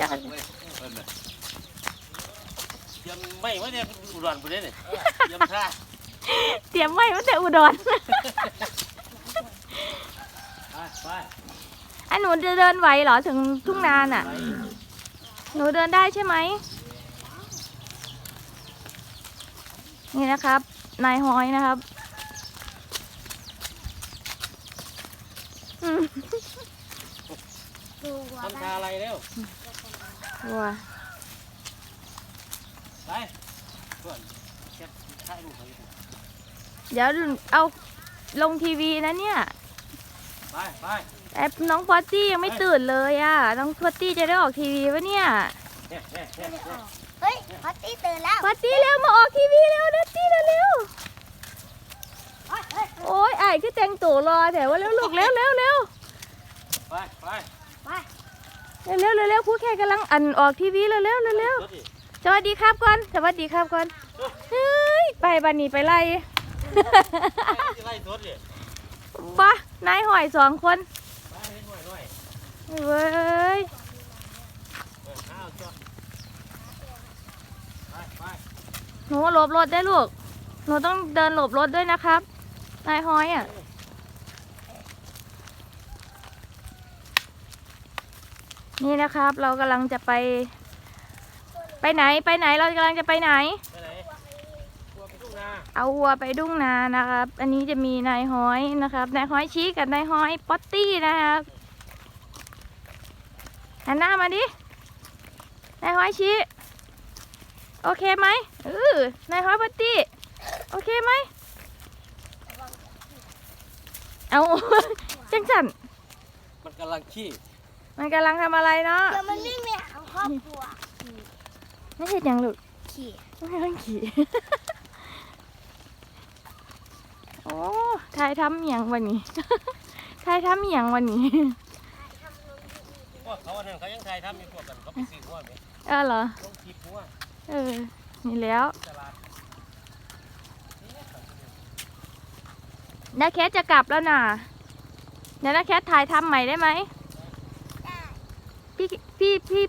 ยอดเว้ยเพิ่นน่ะเตรียมไม่ไว้เนี่ยอุดรบ่ได้เนี่ยเตรียมท่าเตรียมไว้ตั้งแต่อุดรไปไอันหนูจะเดินไหวเหรอถึงทุ่งนาน่ะ หนูเดินได้ใช่ไหม นี่นะครับ นายฮอยนะครับ อืม ดูหัว ทำท่าอะไรเร็ว วัวไปเพื่อนแคปถ่ายรูปให้ดูเดี๋ยวเอาลงทีวีนะเนี่ยไปไปแอปน้องพอตตี้ยังไม่ตื่นเลยอะ น้องพอตตี้จะได้ออกทีวีปะเนี่ยเนี่ยเนี่ยเนี่ยไม่ได้อเนี่ยอกเฮ้ยพัตตี้ตื่นแล้วพอตตี้เร็วมาออกทีวีเร็วนะตี้เร็วเร็วเฮ้ยเฮ้ยโอ้ยไอ้ที่แต่งตัวรอแต่ว่าเร็วลูกเร็วเร็วเร็วไปไปไป เร็วเร็วเร็วเร็วผู้แค่กำลังอันออกทีวีเร็วเร็วเร็วเร็วรถดิสวัสดีครับก่อนสวัสดีครับก่อนเฮ้ยไปบันนี้ไปไล่ไปสิไล่รถดิบ้นายหอยสองคนไปให้หน่อยหน่อยเว้ยเออเอาจ้ะไปไปหนูหลบรถได้ลูก หนูต้องเดินหลบรถด้วยนะครับ นายหอยอะ นี่นะครับเรากำลังจะไป ไปไหนไปไหนเรากำลังจะไปไหน ไปไหนกลัวไปทุ่งนาเอาวัวไปดุ้งนานะครับ อันนี้จะมีนายห้อยนะครับนายห้อยชี้กับนายห้อยป๊อตตี้นะครับหันหน้ามาดินายห้อยชี้โอเคไหมเออนายห้อยป๊อตตี้โอเคไหมเอาจังสันมันกำลังขี้ มันกำลังทำอะไรเนาะเดี๋ยวมันวิ่งไปหาครอบครัวไม่ใช่ยังลูกขี่ไม่ต้องขี่ โอ้ทายทำเหียงวันนี้ทายทำเหียงวันนี้พวกเขาอันนั้นเขายังถ่ายทำอยู่พวกกันเขาไปซื้อหัวไหมเออเหรอลงคลิปหัวเออ นี่แล้วตลาดนาแคทจะกลับแล้วน่ะเดี๋ยวนาแคทถ่ายทำใหม่ได้ไหมได้ พี่พี่พี่